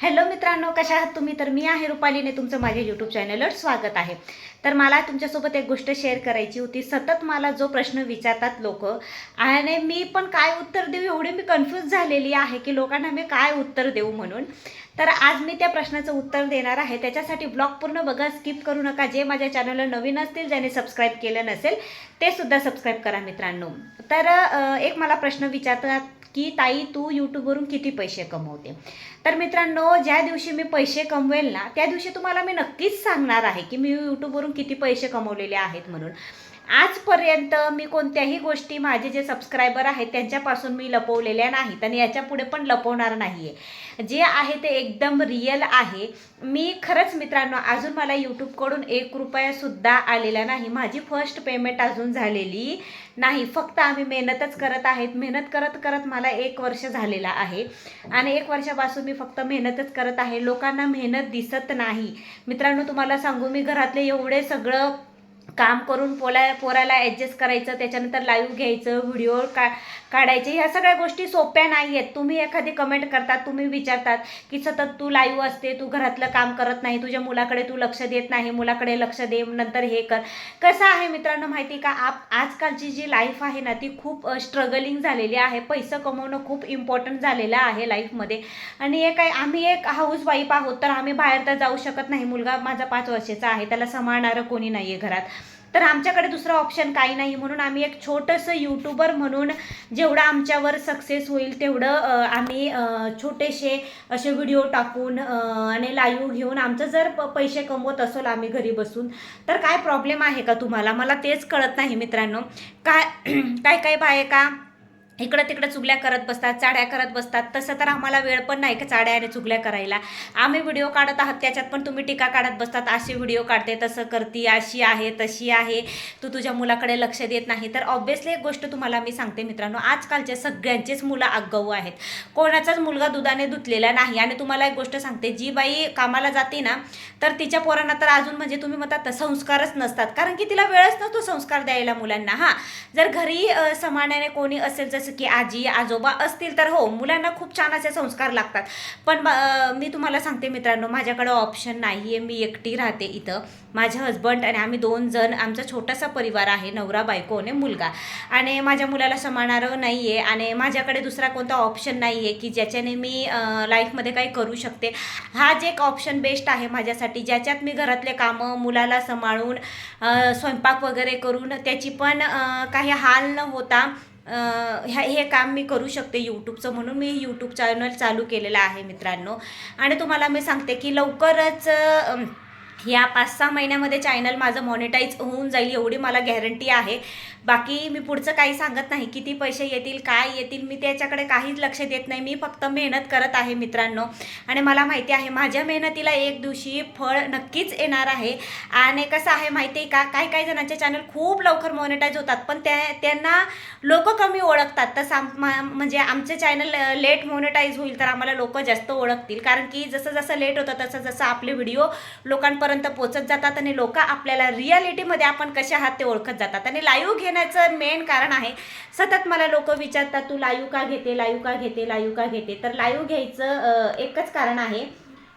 Hello मित्रांनो कशा आहात तुम्ही? तर मी आहे रुपालीने तुमचं माझ्या यूट्यूब चॅनलवर स्वागत आहे. तर मला तुमच्यासोबत एक गोष्ट शेअर करायची होती. सतत मला जो प्रश्न विचारतात लोक आणि मी पण काय उत्तर देऊ एवढी मी कन्फ्यूज झालेली आहे की लोकांना मी काय उत्तर देऊ म्हणून. तर आज मी त्या प्रश्नाचं उत्तर देणार आहे. त्याच्यासाठी ब्लॉग पूर्ण बघा स्किप करू नका. जे माझ्या चॅनलला नवीन असतील ज्याने सबस्क्राईब केलं नसेल ते सुद्धा सबस्क्राईब करा मित्रांनो. तर एक मला प्रश्न विचारतात की ताई तू यूट्यूबवरून किती पैसे कमवते? तर मित्रांनो ज्या दिवशी मी पैसे कमवेल ना त्या दिवशी तुम्हाला मी नक्कीच सांगणार आहे की मी यूट्यूबवरून किती पैसे कमवलेले आहेत म्हणून. आजपर्यंत मी कोणत्याही गोष्टी माझे जे सबस्क्रायबर आहेत त्यांच्यापासून मी लपवलेल्या नाहीत आणि याच्यापुढे पण लपवणार नाही आहे जे आहे ते एकदम रिअल आहे. मी खरंच मित्रांनो अजून मला यूट्यूबकडून एक रुपयासुद्धा आलेला नाही. माझी फर्स्ट पेमेंट अजून झालेली नाही. फक्त आम्ही मेहनतच करत आहेत. मेहनत करत करत मला एक वर्ष झालेला आहे. आणि एक वर्षापासून मी फक्त मेहनतच करत आहे. लोकांना मेहनत दिसत नाही. मित्रांनो तुम्हाला सांगू मी घरातले एवढे सगळं काम करून पोला पोराला ॲडजस्ट करायचं त्याच्यानंतर लाईव्ह घ्यायचं व्हिडिओ का काढायचे ह्या सगळ्या गोष्टी सोप्या नाही आहेत तुम्ही एखादी कमेंट करतात तुम्ही विचारतात की सतत तू लाईव्ह असते तू घरातलं काम करत नाही तुझ्या मुलाकडे तू लक्ष देत नाही मुलाकडे लक्ष दे नंतर हे कर. कसं आहे मित्रांनो माहिती का? आप आजकालची जी लाईफ आहे ना ती खूप स्ट्रगलिंग झालेली आहे. पैसं कमवणं खूप इम्पॉर्टंट झालेलं आहे लाईफमध्ये आणि एक आहे आम्ही एक हाऊस वाईफ आहोत तर आम्ही बाहेर तर जाऊ शकत नाही. मुलगा माझा पाच वर्षाचा आहे त्याला सांभाळणारं कोणी नाही आहे घरात. तर आमच्याकडे दुसरं ऑप्शन काही नाही. म्हणून आम्ही एक छोटंसं यूट्यूबर म्हणून जेवढं आमच्यावर सक्सेस होईल तेवढं आम्ही छोटेसे असे व्हिडिओ टाकून आणि लाईव्ह घेऊन आमचं जर प- पैसे कमवत असेल आम्ही घरी बसून तर काय प्रॉब्लेम आहे का तुम्हाला? मला तेच कळत नाही मित्रांनो. काय काय काय बाय का? इकडं तिकडं चुगल्या करत बसतात चाड्या करत बसतात. तसं तर आम्हाला वेळ पण नाही का चाड्या आणि चुगल्या करायला. आम्ही व्हिडिओ काढत आहात त्याच्यात पण तुम्ही टीका काढत बसतात अशी व्हिडिओ काढते तसं करती अशी आहे तशी आहे. तू तुझ्या मुलाकडे लक्ष देत नाही. तर ऑब्व्हियसली एक गोष्ट तुम्हाला मी सांगते मित्रांनो आजकालचे सगळ्यांचेच मुलं आगाऊ आहेत. कोणाचाच मुलगा दुधाने धुतलेला नाही. आणि तुम्हाला एक गोष्ट सांगते जी बाई कामाला जाते ना तर तिच्या पोरांना तर अजून म्हणजे तुम्ही म्हणतात संस्कारच नसतात. कारण की तिला वेळच नसतो संस्कार द्यायला मुलांना हां. जर घरी समानाने कोणी असेल जसं की आजी आजोबा असतील तर हो मुलांना खूप छान असे संस्कार लागतात. पण मी तुम्हाला सांगते मित्रांनो माझ्याकडं ऑप्शन नाही आहे मी एकटी राहते इथं. माझे हजबंड आणि आम्ही दोन जण आमचा छोटासा परिवार आहे नवरा बायको आणि मुलगा. आणि माझ्या मुलाला सांभाळणारं नाही आहे आणि माझ्याकडे दुसरा कोणता ऑप्शन नाही आहे की ज्याच्याने मी लाईफमध्ये काही करू शकते. हाच एक ऑप्शन बेस्ट आहे माझ्यासाठी. ज्याच्यात मी घरातले कामं मुलाला सांभाळून स्वयंपाक वगैरे करून त्याची पण काही हाल न होता ह्या हे काम मी करू शकते यूट्यूबचं म्हणून. मी यूट्यूब चॅनल चालू केलेलं आहे मित्रांनो. आणि तुम्हाला मी सांगते की लवकरच ह्या या पाच सहा महिन्यामध्ये चॅनल माझं मॉनिटाईज होऊन जाईल एवढी मला गॅरंटी आहे. बाकी मी पुढचं काही सांगत नाही किती पैसे येतील काय येतील मी त्याच्याकडे काहीच लक्ष देत नाही. मी फक्त मेहनत करत आहे मित्रांनो. आणि मला माहिती आहे माझ्या मेहनतीला एक दिवशी फळ नक्कीच येणार आहे. आणि कसं आहे माहिती आहे का काही काही जणांचे चॅनल खूप लवकर मॉनिटाईज होतात पण त्या त्यांना लोक कमी ओळखतात. तसं आम म्हणजे आमचे चॅनल लेट मॉनिटाईज होईल तर आम्हाला लोक जास्त ओळखतील. कारण की जसं जसं लेट होतं तसं जसं आपले व्हिडिओ लोकांपर्यंत पोचत जातात आणि लोक आपल्याला रियालिटीमध्ये आपण कसे आहात ते ओळखत जातात. आणि लाईव्ह घेण्याचं मेन कारण आहे सतत मला लोक विचारतात तू लाईव्ह का घेते लाईव्ह का घेते लाईव्ह का घेते? तर लाईव्ह घ्यायचं एकच कारण आहे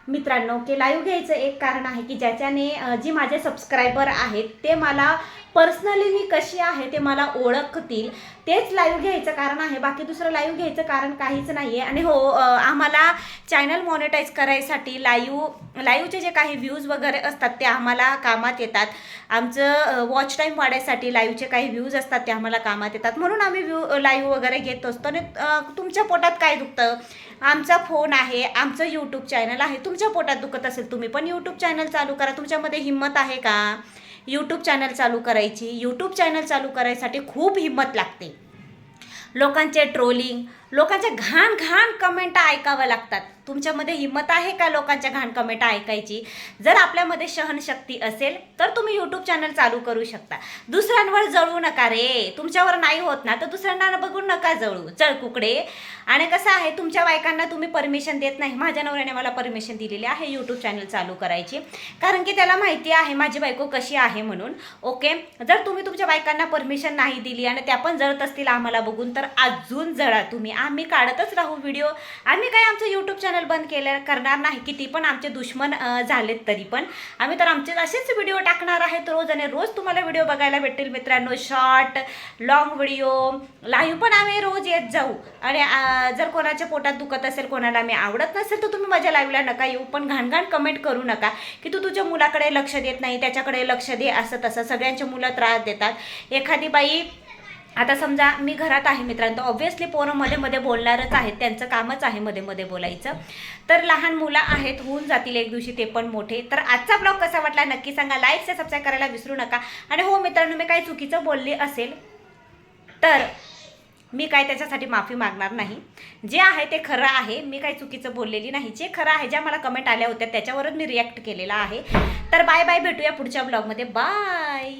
मित्रांनो की लाईव्ह घ्यायचं एक कारण आहे की ज्याच्याने जी माझे सबस्क्रायबर आहेत ते मला पर्सनली मी कशी आहे ते मला ओळखतील. तेच लाईव्ह घ्यायचं कारण आहे. बाकी दुसरं लाईव्ह घ्यायचं कारण काहीच नाही आहे आणि हो आम्हाला चॅनल मॉनिटाईज करायसाठी लाईव्ह लाईव्हचे जे काही व्ह्यूज वगैरे असतात ते आम्हाला कामात येतात. आमचं वॉच टाईम वाढायसाठी लाईव्हचे काही व्ह्यूज असतात ते आम्हाला कामात येतात. म्हणून आम्ही व्ह्यू लाईव्ह वगैरे घेत असतो. आणि तुमच्या पोटात काय दुखतं? आमचा फोन आहे आमचं यूट्यूब चॅनल आहे. तुमच्या पोटात दुखत असेल तुम्ही पण यूट्यूब चॅनल चालू करा. तुमच्यामध्ये हिंमत आहे का? यूट्यूब चॅनल चालू करायची. यूट्यूब चॅनल चालू करायसाठी खूप हिंमत लागते. लोकांचे ट्रोलिंग लोकांच्या घाण घाण कमेंट ऐकाव्या लागतात. तुमच्यामध्ये हिंमत आहे का लोकांच्या घाण कमेंट ऐकायची? जर आपल्यामध्ये सहनशक्ती असेल तर तुम्ही यूट्यूब चॅनल चालू करू शकता. दुसऱ्यांवर जळू नका रे. तुमच्यावर नाही होत ना तर दुसऱ्यांना बघून नका जळू. चळ कुकडे. आणि कसं आहे तुमच्या बायकांना तुम्ही परमिशन देत नाही. माझ्या नवऱ्याने मला परमिशन दिलेली आहे यूट्यूब चॅनल चालू करायची. कारण की त्याला माहिती आहे माझी बायको कशी आहे म्हणून. ओके? जर तुम्ही तुमच्या बायकांना परमिशन नाही दिली आणि त्या पण जळत असतील आम्हाला बघून तर अजून जळा तुम्ही. आम्ही काढतच राहू व्हिडिओ आम्ही काय आमचं यूट्यूब चॅनल चॅनल बंद केल्या करणार नाही किती पण आमचे दुश्मन झालेत तरी पण. आम्ही तर आमचे असेच व्हिडिओ टाकणार आहेत रोज आणि रोज तुम्हाला व्हिडिओ बघायला भेटेल मित्रांनो. शॉर्ट लॉंग व्हिडिओ लाईव्ह पण आम्ही रोज येत जाऊ. आणि जर कोणाच्या पोटात दुखत असेल कोणाला मी आवडत नसेल तर तुम्ही माझ्या लाईव्हला नका येऊ. पण घाणघाण कमेंट करू नका की तू तुझ्या मुलाकडे लक्ष देत नाही त्याच्याकडे लक्ष दे असं तसं. सगळ्यांच्या मुलं त्रास देतात. एखादी बाई आता समजा मी घरात आहे मित्रांनो ऑब्व्हियसली पोरं मध्ये मध्ये बोलणारच आहेत त्यांचं कामच आहे मध्ये मध्ये बोलायचं. तर लहान मुलं आहेत होऊन जातील एक दिवशी ते पण मोठे. तर आजचा ब्लॉग कसा वाटला नक्की सांगा लाईक से सबस्क्राईब करायला विसरू नका. आणि हो मित्रांनो मी काही चुकीचं बोलली असेल तर मी काय त्याच्यासाठी माफी मागणार नाही. जे आहे ते खरं आहे मी काही चुकीचं बोललेली नाही. जे खरं आहे ज्या मला कमेंट आल्या होत्या त्याच्यावरच मी रिॲक्ट केलेला आहे. तर बाय बाय भेटूया पुढच्या ब्लॉगमध्ये बाय